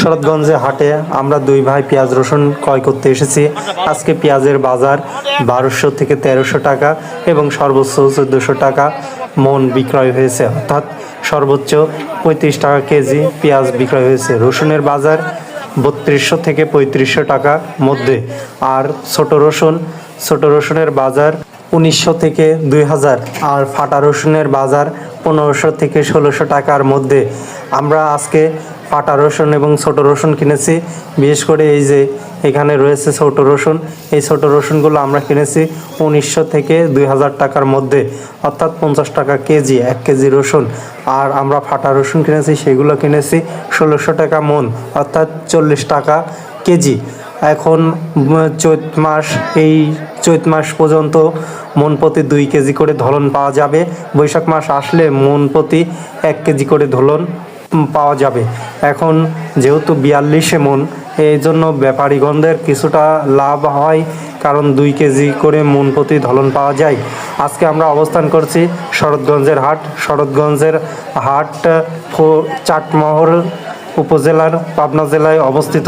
শরৎগঞ্জে হাটে আমরা দুই ভাই পেঁয়াজ রসুন ক্রয় করতে এসেছি। আজকে পেঁয়াজের বাজার বারোশো থেকে তেরোশো টাকা এবং সর্বোচ্চ চোদ্দোশো টাকা মন বিক্রয় হয়েছে। অর্থাৎ সর্বোচ্চ পঁয়ত্রিশ টাকা কেজি পেঁয়াজ বিক্রয় হয়েছে। রসুনের বাজার বত্রিশশো থেকে পঁয়ত্রিশশো টাকা মধ্যে। আর ছোট রসুন, ছোট রসুনের বাজার উনিশশো থেকে দুই হাজার। আর ফাটা রসুনের বাজার পনেরোশো থেকে ষোলোশো টাকার মধ্যে। আমরা আজকে ফাটা রসুন এবং ছোট রসুন কিনেছি। বিশেষ করে এই যে এখানে রয়েছে ছোট রসুন, এই ছোট রসুনগুলো আমরা কিনেছি উনিশশো থেকে দুই হাজার টাকার মধ্যে, অর্থাৎ পঞ্চাশ টাকা কেজি, এক কেজি রসুন। আর আমরা ফাটা রসুন কিনেছি, সেগুলো কিনেছি ষোলোশো টাকা মন, অর্থাৎ চল্লিশ টাকা কেজি। এখন চৈত মাস, এই চৈত মাস পর্যন্ত মন প্রতি দুই কেজি করে ধলন পাওয়া যাবে। বৈশাখ মাস আসলে মন প্রতি এক কেজি করে ধলন পাওয়া যাবে। এখন যেহেতু বিয়াল্লিশে মন, এই জন্য ব্যাপারীগণদের কিছুটা লাভ হয়, কারণ দুই কেজি করে মন প্রতি ধলন পাওয়া যায়। আজকে আমরা অবস্থান করছি শরৎগঞ্জের হাট। শরৎগঞ্জের হাট চাটমহল উপজেলার পাবনা জেলায় অবস্থিত।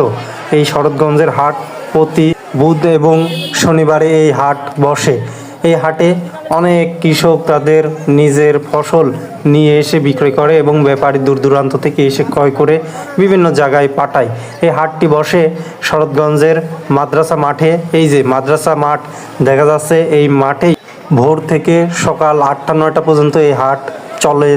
এই শরৎগঞ্জের হাট প্রতি বুধ এবং শনিবারে এই হাট বসে। এই হাটে অনেক কৃষক তাদের নিজের ফসল নিয়ে এসে বিক্রয় করে এবং ব্যাপারী দূর দূরান্ত থেকে এসে ক্রয় করে বিভিন্ন জায়গায় পাঠায়। এই হাটটি বসে শরৎগঞ্জের মাদ্রাসা মাঠে। এই যে মাদ্রাসা মাঠ দেখা যাচ্ছে, এই মাঠেই ভোর থেকে সকাল আটটা, নয়টা পর্যন্ত এই হাট চলে।